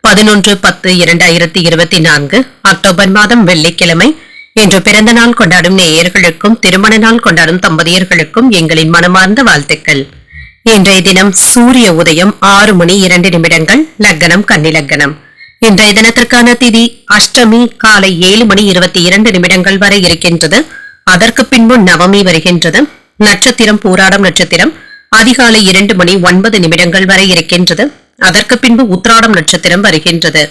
பதினொன்று பத்து இரண்டாயிரத்தி இருபத்தி நான்கு அக்டோபர் மாதம் வெள்ளிக்கிழமை. இன்று பிறந்த நாள் கொண்டாடும் நேயர்களுக்கும் திருமண நாள் கொண்டாடும் தம்பதியர்களுக்கும் எங்களின் மனமார்ந்த வாழ்த்துக்கள். இன்றைய தினம் சூரிய உதயம் ஆறு மணி இரண்டு நிமிடங்கள் லக்னம் கன்னிலக்னம் இன்றைய தினத்திற்கான திதி அஷ்டமி காலை ஏழு மணி இருபத்தி இரண்டு நிமிடங்கள் வரை இருக்கின்றது. அதற்கு பின்பு நவமி வருகின்றது. நட்சத்திரம் பூராடம் நட்சத்திரம் அதிகாலை இரண்டு மணி ஒன்பது நிமிடங்கள் வரை இருக்கின்றது. அதற்கு பின்பு உத்ராடம் நட்சத்திரம் வருகின்றது.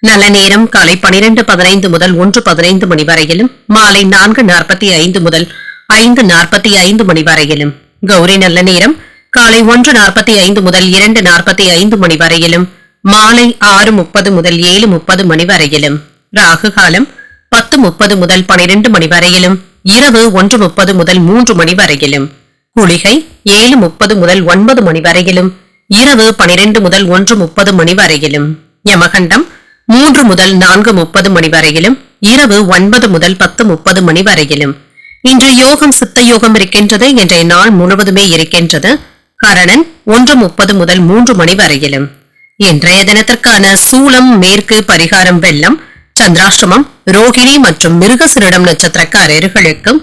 நல்ல நேரம் காலை பனிரெண்டு பதினைந்து முதல் ஒன்று பதினைந்து மணி வரையிலும் மாலை நான்கு நாற்பத்தி ஐந்து முதல் ஐந்து நாற்பத்தி ஐந்து மணி வரையிலும். கௌரி நல்ல நேரம் காலை ஒன்று நாற்பத்தி ஐந்து முதல் இரண்டு நாற்பத்தி ஐந்து மணி வரையிலும் மாலை ஆறு முப்பது முதல் ஏழு முப்பது மணி வரையிலும். ராகு காலம் பத்து முப்பது முதல் பனிரெண்டு மணி வரையிலும் இரவு ஒன்று முப்பது முதல் மூன்று மணி வரையிலும். குளிகை ஏழு முப்பது முதல் ஒன்பது மணி வரையிலும் இரவு பனிரெண்டு முதல் ஒன்று முப்பது மணி வரையிலும் யமகண்டம் மூன்று முதல் நான்கு முப்பது மணி வரையிலும் இரவு ஒன்பது முதல் பத்து முப்பது மணி வரையிலும். இன்று யோகம் சித்த யோகம் இருக்கின்றது இன்றைய நாள் முழுவதுமே இருக்கின்றது. கரணன் ஒன்று முப்பது முதல் மூன்று மணி வரையிலும். இன்றைய தினத்திற்கான சூலம் மேற்கு பரிகாரம் வெள்ளம் சந்திராஷ்டமம் ரோகிணி மற்றும் மிருகசிரிடம் நட்சத்திரக்காரர்களுக்கும்